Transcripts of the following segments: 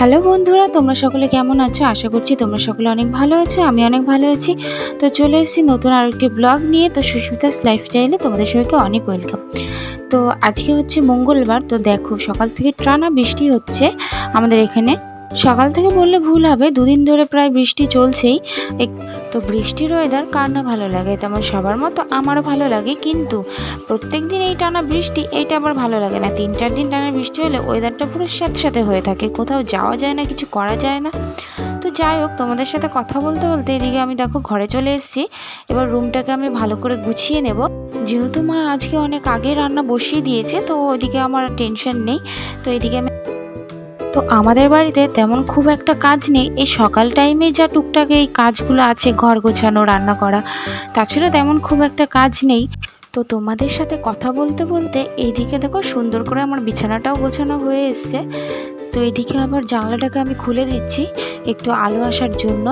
Hello বন্ধুরা, তোমরা সকলে কেমন আছো? আশা করছি তোমরা সকলে অনেক ভালো আছো, আমি অনেক ভালো আছি। তো চলে এসেছি নতুন আর একটি ব্লগ নিয়ে। তো সুস্মিতাস লাইফস্টাইলে তোমাদের সবাইকে অনেক ওয়েলকাম তো আজকে হচ্ছে মঙ্গলবার, তো দেখো সকাল থেকে টানা বৃষ্টি হচ্ছে আমাদের এখানে। সকাল থেকে বললে ভুল হবে, দুদিন ধরে প্রায় বৃষ্টি চলছেই। তো বৃষ্টির ওয়েদার কার না ভালো লাগে? তেমন সবার মতো আমারও ভালো লাগে, কিন্তু প্রত্যেক দিন এই টানা বৃষ্টি, এইটা আবার ভালো লাগে না। তিন, চার দিন টানা বৃষ্টি হলে ওয়েদারটা পুরো স্যাঁতস্যাঁতে হয়ে থাকে, কোথাও যাওয়া যায় না, কিছু করা যায় না। তো যাই হোক, তোমাদের সাথে কথা বলতে বলতে এদিকে আমি দেখো ঘরে চলে এসেছি। এবার রুমটাকে আমি ভালো করে গুছিয়ে নেব। যেহেতু মা আজকে অনেক আগে রান্না বসিয়ে দিয়েছে, তো ওইদিকে আমার টেনশন নেই। তো এদিকে আমি তো আমাদের বাড়িতে তেমন খুব একটা কাজ নেই। এই সকাল টাইমে যা টুকটাক এই কাজগুলো আছে, ঘর গোছানো, রান্না করা, তাছাড়া তেমন খুব একটা কাজ নেই। তো তোমাদের সাথে কথা বলতে বলতে এইদিকে দেখো সুন্দর করে আমার বিছানাটাও গোছানো হয়ে এসছে। তো এদিকে আবার জানলাটাকে আমি খুলে দিচ্ছি একটু আলো আসার জন্য।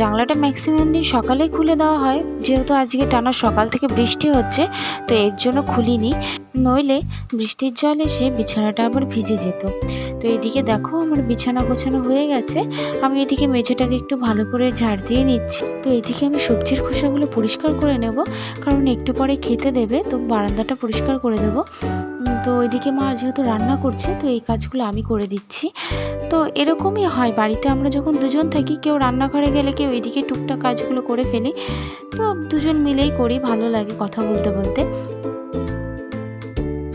জানলাটা ম্যাক্সিমাম দিন সকালেই খুলে দেওয়া হয়। যেহেতু আজকে টানা সকাল থেকে বৃষ্টি হচ্ছে, তো এর জন্য খুলিনি। নইলে বৃষ্টির জল এসে বিছানাটা আবার ভিজে যেত। তো এদিকে দেখো আমার বিছানা গোছানো হয়ে গেছে। আমি এদিকে মেঝেটাকে একটু ভালো করে ঝাড় দিয়ে নিচ্ছি। তো এদিকে আমি সবজির খোসাগুলো পরিষ্কার করে নেব, কারণ একটু পরে খেতে দেবে, তো বারান্দাটা পরিষ্কার করে দেব। তো ওইদিকে মা যেহেতু রান্না করছে, তো এই কাজগুলো আমি করে দিচ্ছি। তো এরকমই হয়, বাড়িতে আমরা যখন দুজন থাকি, কেউ রান্নাঘরে গেলে কেউ এদিকে টুকটাক কাজগুলো করে ফেলি। তো দুজন মিলেই করি, ভালো লাগে কথা বলতে বলতে।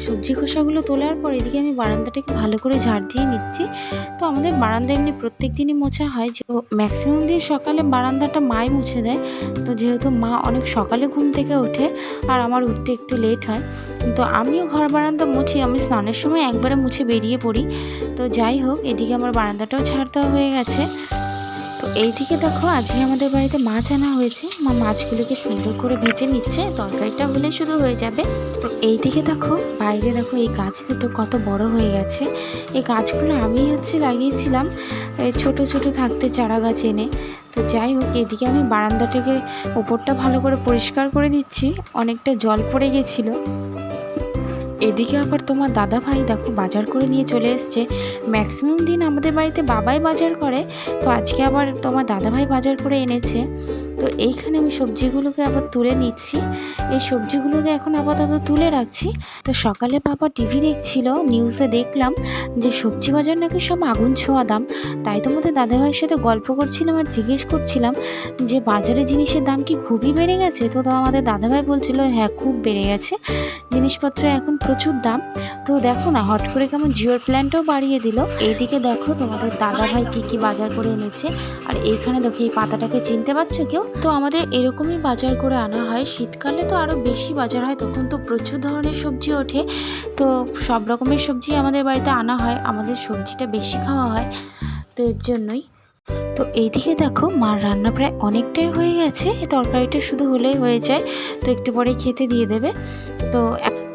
সবজি খোসাগুলো তোলার পর এদিকে আমি বারান্দাটাকে ভালো করে ঝাড় দিয়ে নিচ্ছি। তো আমাদের বারান্দা এমনি প্রত্যেক দিনই মোছা হয়, যে ম্যাক্সিমাম দিন সকালে বারান্দাটা মাই মুছে দেয়। তো যেহেতু মা অনেক সকালে ঘুম থেকে ওঠে আর আমার উঠতে একটু লেট হয়, তো আমিও ঘর বারান্দা মুছি, আমি স্নানের সময় একবারে মুছে বেরিয়ে পড়ি। তো যাই হোক, এদিকে আমার বারান্দাটাও ছাড় দেওয়া হয়ে গেছে। এইদিকে দেখো, আজকে আমাদের বাড়িতে মাছ আনা হয়েছে। মা মাছগুলোকে সুন্দর করে ভেজে নিচ্ছে, তরকারিটা হলে শুধু হয়ে যাবে। তো এইদিকে দেখো, বাইরে দেখো, এই গাছ দুটো কত বড় হয়ে গেছে। এই গাছগুলো আমি হচ্ছে লাগিয়েছিলাম ছোট ছোট থাকতে চারা গাছ এনে। তো যাই হোক, এদিকে আমি বারান্দাটাকে ওপরটা ভালো করে পরিষ্কার করে দিচ্ছি। অনেকটা জল পড়ে গেছিল। এদিকে আবার তোমার দাদা ভাই দেখো বাজার করে নিয়ে চলে এসছে। ম্যাক্সিমাম দিন আমাদের বাড়িতে বাবাই বাজার করে, তো আজকে আবার তোমার দাদা ভাই বাজার করে এনেছে। তো এইখানে আমি সবজিগুলোকে আবার তুলে নিচ্ছি। এই সবজিগুলোকে এখন আপাতত তুলে রাখছি। তো সকালে বাবা টিভি দেখছিল নিউজে দেখলাম যে সবজি বাজার নাকি সব আগুন ছোঁয়া দাম। তাই তোমাদের দাদাভাইয়ের সাথে গল্প করছিলাম আর জিজ্ঞেস করছিলাম যে বাজারে জিনিসের দাম কি খুবই বেড়ে গেছে? তো আমাদের দাদাভাই বলছিল হ্যাঁ খুব বেড়ে গেছে। জিনিসপত্র এখন প্রচুর দাম। তো দেখো না, হট করে কেমন জিওর প্ল্যানটাও বাড়িয়ে দিল। এইদিকে দেখো তোমাদের দাদাভাই কী কী বাজার করে এনেছে। আর এইখানে দেখো এই পাতাটাকে চিনতে পারছ কেউ? তো আমাদের এরকমই বাজার করে আনা হয়। শীতকালে তো আরও বেশি বাজার হয়, তখন তো প্রচুর ধরনের সবজি ওঠে। তো সব রকমের সবজি আমাদের বাড়িতে আনা হয়। আমাদের সবজিটা বেশি খাওয়া হয়, তো এর জন্যই। তো এইদিকে দেখো, মার রান্না প্রায় অনেকটাই হয়ে গেছে। তরকারিটা শুধু হলেই হয়ে যায়। তো একটু পরে খেতে দিয়ে দেবে। তো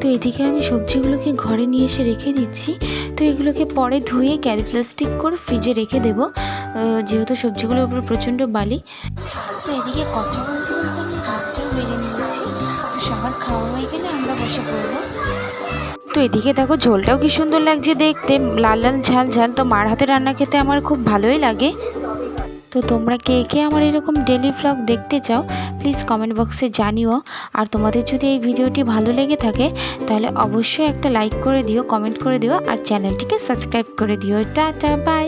তো এদিকে আমি সবজিগুলোকে ঘরে নিয়ে এসে রেখে দিচ্ছি। তো এগুলোকে পরে ধুয়ে ক্যারি প্লাস্টিক করে ফ্রিজে রেখে দেবো। যেহেতু সবজিগুলোর উপরে প্রচণ্ড বালি। তো এদিকে কথা বলতে বলতে আমি ভাতটাও বেড়ে নিয়েছি। তো সবার খাওয়া হয়ে গেলে আমরা বসে পড়ব। তো এদিকে দেখো ঝোলটাও কি সুন্দর লাগছে দেখতে। লাল লাল ঝাল ঝাল। তো মার হাতে রান্না খেতে আমার খুব ভালোই লাগে। তো তোমরা কে কে আমার এরকম ডেলি ভ্লগ দেখতে চাও প্লিজ কমেন্ট বক্সে জানিও। আর তোমাদের যদি এই ভিডিওটি ভালো লেগে থাকে, তাহলে অবশ্যই একটা লাইক করে দিও কমেন্ট করে দিও, আর চ্যানেলটিকে সাবস্ক্রাইব করে দিও। Tata bye